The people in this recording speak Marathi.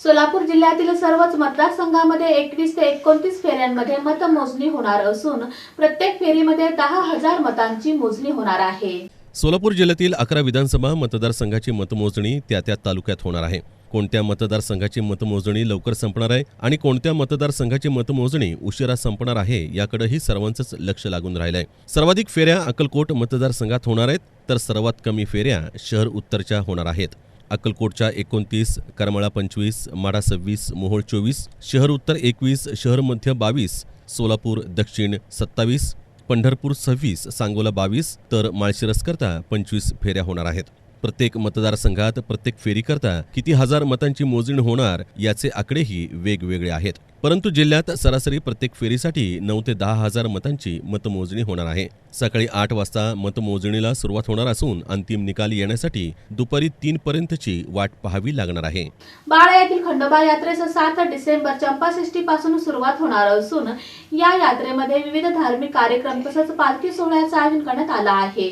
सोलापूर जिल्ह्यातील सर्वच मतदारसंघामध्ये एकवीस ते एकोणतीस फेऱ्यांमध्ये मतमोजणी होणार असून प्रत्येक फेरीमध्ये दहा हजार मतांची मोजणी होणार आहे. सोलापूर जिल्ह्यातील अकरा विधानसभा मतदारसंघाची मतमोजणी त्या त्या तालुक्यात होणार आहे. कोणत्या मतदारसंघाची मतमोजणी लवकर संपणार आहे आणि कोणत्या मतदारसंघाची मतमोजणी उशिरा संपणार आहे याकडेही सर्वांचंच लक्ष लागून राहिलं आहे सर्वाधिक फेऱ्या अक्कलकोट मतदारसंघात होणार आहेत तर सर्वात कमी फेऱ्या शहर उत्तरच्या होणार आहेत. अक्कलकोटच्या एकोणतीस करमाळा पंचवीस माढा सव्वीस मोहोळ चोवीस शहर उत्तर एकवीस शहर मध्य बावीस सोलापूर दक्षिण सत्तावीस पंढरपूर सव्वीस सांगोला बावीस तर माळशिरसकरता पंचवीस फेऱ्या होणार आहेत. प्रत्येक मतदारसंघात प्रत्येक फेरीकरता किती हजार मतांची मोजणी होणार याचे आकडेही वेगवेगळे आहेत. परंतु जिल्ह्यात सरासरी प्रत्येक फेरीसाठी नऊ ते दहा हजार मतांची मतमोजणी होणार आहे. सकाळी आठ वाजता मतमोजणीला सुरुवात होणार असून अंतिम निकाल येण्यासाठी दुपारी तीन पर्यंतची वाट पाहावी लागणार आहे. बाळा येथील खंडोबा यात्रेस सात डिसेंबर चंपाषष्टी पासून सुरुवात होणार असून या यात्रेमध्ये विविध धार्मिक कार्यक्रम तसंच पालखी सोहळ्याचं आयोजन करण्यात आलं आहे.